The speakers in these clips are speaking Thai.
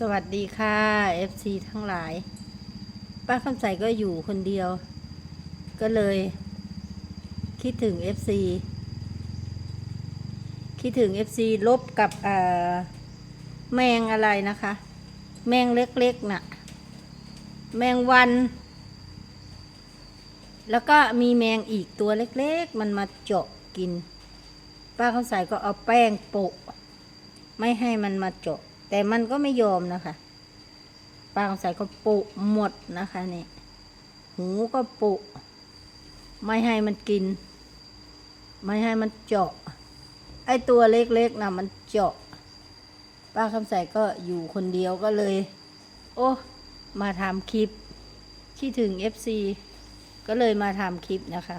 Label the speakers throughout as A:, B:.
A: สวัสดีค่ะ FC ทั้งหลาย ป้าคำใสก็อยู่คนเดียว ก็เลย คิดถึง FC คิดถึง FC ลบกับแมงอะไรนะคะ แมงเล็กๆน่ะ แมงวัน แล้วก็มีแมงอีกตัวเล็กๆ มันมาเจาะกิน ป้าคำใสก็เอาแป้งโปะ ไม่ให้มันมาเจาะ แต่มันก็ไม่ยอมนะคะป้าคำใสก็ปุหมดนะคะนี่หูก็ปุไม่ให้มันกิน ไม่ให้มันเจาะ ไอตัวเล็กๆนะมันเจาะ ป้าคำใสก็อยู่คนเดียวก็เลย โอ้มาทำคลิปคิดถึง FC ก็เลยมาทำคลิปนะคะ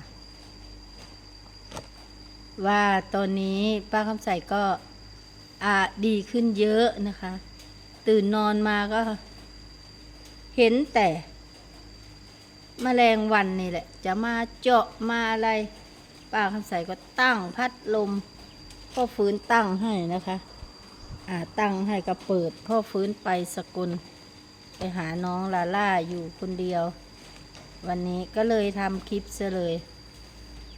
A: ว่าตอนนี้ป้าคำใสก็ ดีขึ้นเยอะนะคะ ตื่นนอนมาก็ เห็นแต่มแมลงวันนี่แหละ จะมาเจาะมาอะไรป้าคำใสก็ตั้งพัดลมพ่อฟื้นตั้งให้นะคะอ่าตั้งให้ก็เปิดพ่อฟื้นไปสกุล ไปหาน้องลาล่าอยู่คนเดียว วันนี้ก็เลยทำคลิปซะเลย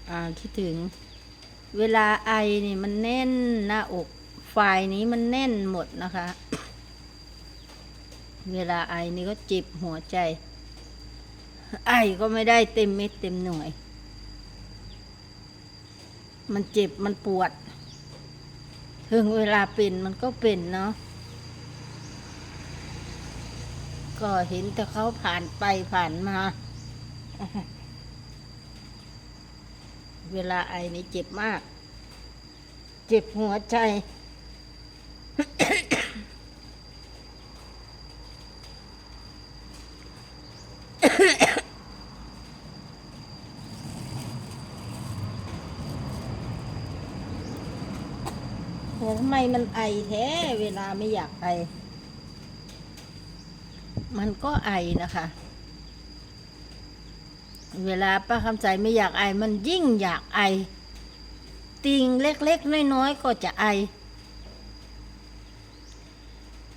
A: อ่าคิดถึง เวลาไอนี่มันแน่นหน้าอก ฝ่ายนี้มันแน่นหมดนะคะ เวลาไอนี่ก็จ็บหัวใจ ไอก็ไม่ได้เต็มเม็ดเต็มหน่วย มันเจ็บมันปวด ถึงเวลาเป็นมันก็เป็นเนาะก็เห็นแต่เขาผ่านไปผ่านมา เวลาไอนี่เจ็บมาก เจ็บหัวใจ โหทำไมมันไอแท้ เวลาไม่อยากไอ มันก็ไอนะคะ เวลาป้าคำใจไม่อยากไอ มันยิ่งอยากไอ ติงเล็กๆ น้อยๆ ก็จะไอ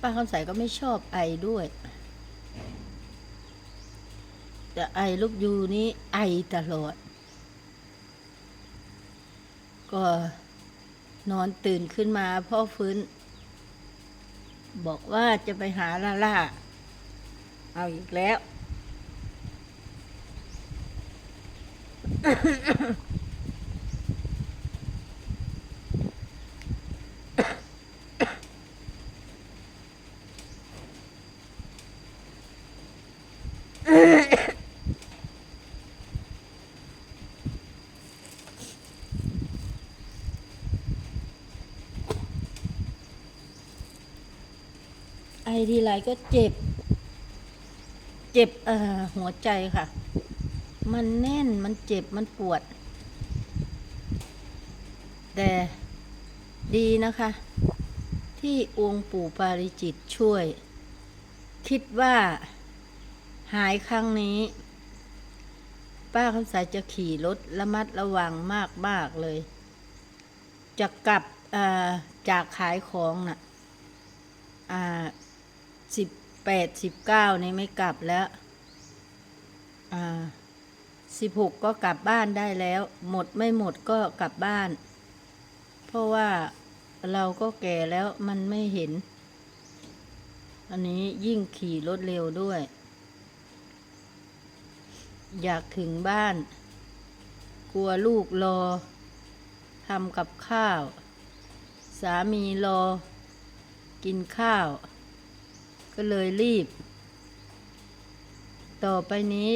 A: ป้าคำใสก็ไม่ชอบไอด้วย แต่ไอลูกยูนี้ไอตลอด ก็นอนตื่นขึ้นมาพ่อฟื้น บอกว่าจะไปหาล่าล่า เอาอีกแล้ว ไอ ทีไรก็เจ็บ เจ็บเอ่อหัวใจค่ะ มันแน่นมันเจ็บมันปวด แต่ดีนะคะ ที่องค์ปู่ปาริจิตช่วย คิดว่าหายครั้งนี้ ป้าคำสายจะขี่รถระมัดระวังมากมากเลย จะกลับจากขายของน่ะ อ่า สิบแปดสิบเก้านี่ไม่กลับแล้ว อ่าสิบหกก็กลับบ้านได้แล้ว หมดไม่หมดก็กลับบ้าน เพราะว่าเราก็แก่แล้วมันไม่เห็น อันนี้ยิ่งขี่รถเร็วด้วย อยากถึงบ้าน กลัวลูกรอทำกับข้าว สามีรอ กินข้าว ก็เลยรีบ ต่อไปนี้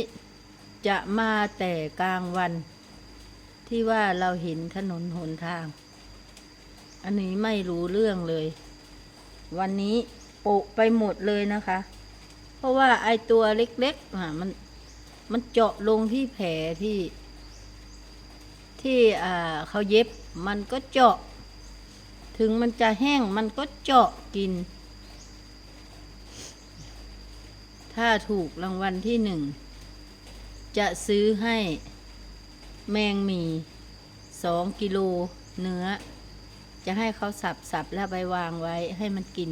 A: จะมาแต่กลางวัน ที่ว่าเราเห็นถนนหนทาง อันนี้ไม่รู้เรื่องเลย วันนี้โปะไปหมดเลยนะคะ เพราะว่าไอตัวเล็กๆอะมันมันเจาะลงที่แผลที่ ที่อ่าเขาเย็บมันก็เจาะ ถึงมันจะแห้งมันก็เจาะกิน ถ้าถูกรางวัลที่หนึ่ง จะซื้อให้แมงมีสองกิโลเนื้อ จะให้เขาสับสับแล้วไปวางไว้ให้มันกิน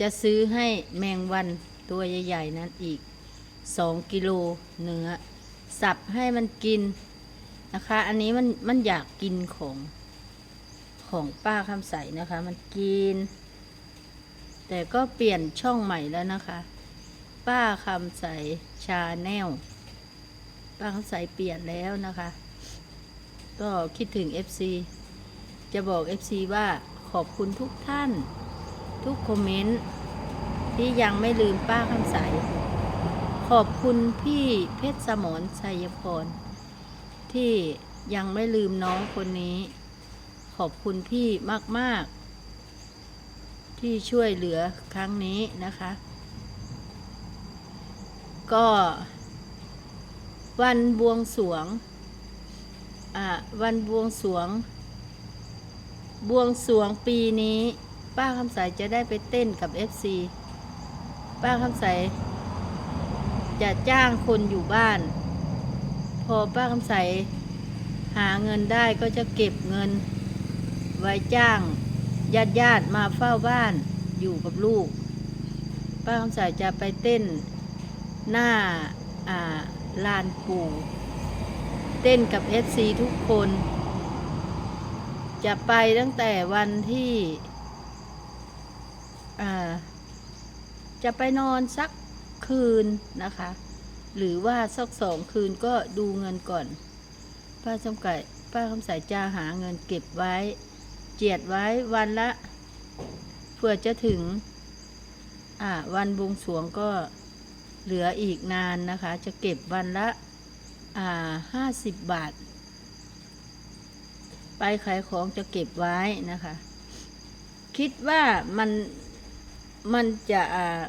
A: จะซื้อให้แมงวันตัวใหญ่ ๆ นั้นอีกสองกิโลเนื้อ สับให้มันกินนะคะ อันนี้มันมันอยากกินของของป้าคำใสนะคะ มันกิน แต่ก็เปลี่ยนช่องใหม่แล้วนะคะ ป้าคำใสชาแนลป้าคำใสเปลี่ยนแล้วนะคะ ก็คิดถึง FC จะบอก FC ว่าขอบคุณทุกท่าน ทุกคอมเมนต์ที่ยังไม่ลืมป้าคำใส ขอบคุณพี่เพชรสมรชัยพรที่ยังไม่ลืมน้องคนนี้ ขอบคุณพี่มาก ๆ ที่ช่วยเหลือครั้งนี้นะคะ ก็ วันบวงสวงอ่าวันบวงสวง บวงสวงปีนี้ ป้าคำใสจะได้ไปเต้นกับ FC ป้าคำใสจะจ้างคนอยู่บ้าน พอป้าคำใสหาเงินได้ก็จะเก็บเงิน ไว้จ้างญาติญาติมาเฝ้าบ้านอยู่กับลูก ป้าคำใสจะไปเต้น หน้าลานปู่ เต้นกับ FC ทุกคน จะไปตั้งแต่วันที่ จะไปนอนสักคืนนะคะ หรือว่าสักสองคืนก็ดูเงินก่อน ป้าจำกัดป้าคำสายจะหาเงินเก็บไว้ เจียดไว้วันละเพื่อจะถึงวันบวงสรวงก็ เหลืออีกนานนะคะ จะเก็บวันละอ่าห้าสิบบาท ไปขายของจะเก็บไว้นะคะ คิดว่ามันมันจะอ่า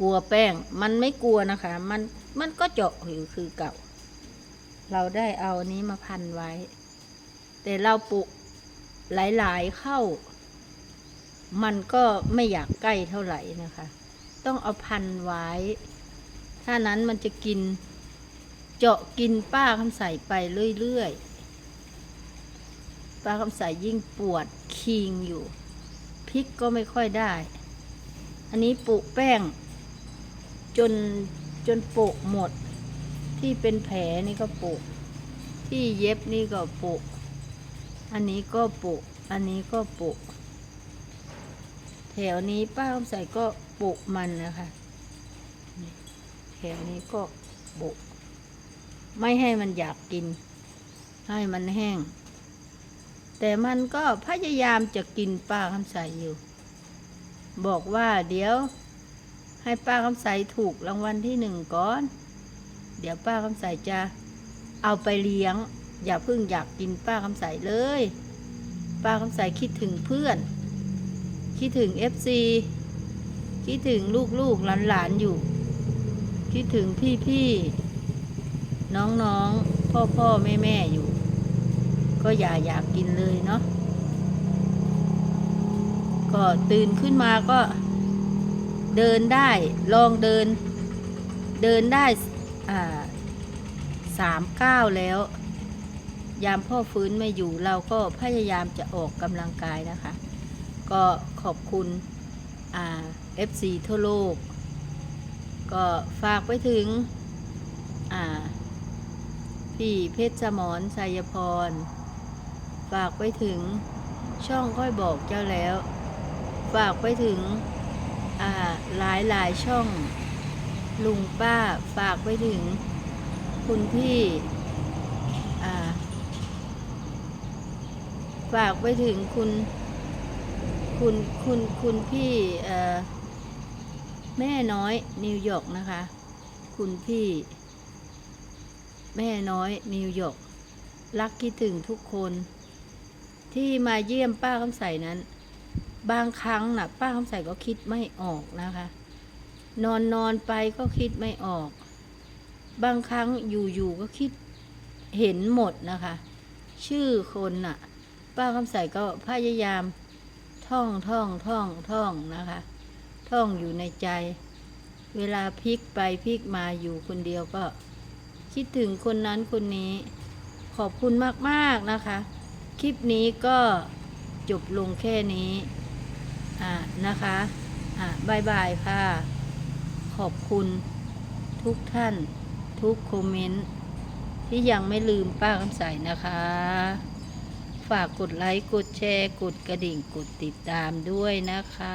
A: กลัวแป้ง มันไม่กลัวนะคะ มันมันก็เจาะอยู่คือเก่า เราได้เอาอันนี้มาพันไว้ แต่เราปลูกหลายๆเข้า มันก็ไม่อยากใกล้เท่าไหร่นะคะ ต้องเอาพันไว้ ถ้านั้นมันจะกิน เจาะกินป้าคำใสไปเรื่อยๆ ป้าคำใสยิ่งปวดคิงอยู่ พริกก็ไม่ค่อยได้ อันนี้ปลูกแป้ง จนจนโปะหมด ที่เป็นแผลนี่ก็โปะที่เย็บนี่ก็โปะอันนี้ก็โปะอันนี้ก็โปะ แถวนี้ป้าคำใสก็โปะมันนะคะแถวนี้ก็โปะไม่ให้มันอยากกิน ให้มันแห้ง แต่มันก็พยายามจะกินป้าคำใสอยู่ บอกว่าเดี๋ยว ให้ป้าคำใสถูกรางวัลที่หนึ่งก่อน เดี๋ยวป้าคำใสจะเอาไปเลี้ยง อย่าเพิ่งอยากกินป้าคำใสเลย ป้าคำใสคิดถึงเพื่อน คิดถึงเอฟซีคิดถึงลูกๆหลานๆอยู่ คิดถึงพี่ๆน้องๆ พ่อพ่อแม่แม่อยู่ ก็อย่าอยากกินเลยเนาะก็ตื่นขึ้นมาก็เดินได้ลองเดิน เดินได้อ่าสามก้าวแล้ว ยามพ่อฟื้นไม่อยู่เราก็พยายามจะออกกำลังกายนะคะ ก็ขอบคุณอ่า FC ทั่วโลก ก็ฝากไปถึงพี่เพชรสมรชัยพร ฝากไปถึงช่องค่อยบอกเจ้าแล้ว ฝากไปถึงอ่าหลายหลายช่อง ลุงป้าฝากไปถึง คุณพี่อ่าฝากไปถึงคุณ คุณคุณคุณพี่แม่น้อยนิวยอร์กนะคะ คุณพี่ แม่น้อยนิวยอร์กรักคิดถึงทุกคน ที่มาเยี่ยมป้าคำใสนั้น บางครั้งนะ่ะ ป้าคำใสก็คิดไม่ออกนะคะ นอนนอนไปก็คิดไม่ออก บางครั้งอยู่อยู่ก็คิดเห็นหมดนะคะ ชื่อคนน่ะ ป้าคำใสก็พยายาม ท่องท่องท่องท่องนะคะ ท่องอยู่ในใจ เวลาพลิกไปพลิกมาอยู่คนเดียวก็ คิดถึงคนนั้นคนนี้ ขอบคุณมากๆนะคะ คลิปนี้ก็จบลงแค่นี้ อ่านะคะ อ่าบายบายค่ะ ขอบคุณทุกท่าน ทุกคอมเมนต์ที่ยังไม่ลืมป้าคำใสนะคะ ฝากกดไลค์ กดแชร์ กดกระดิ่ง กดติดตามด้วยนะคะ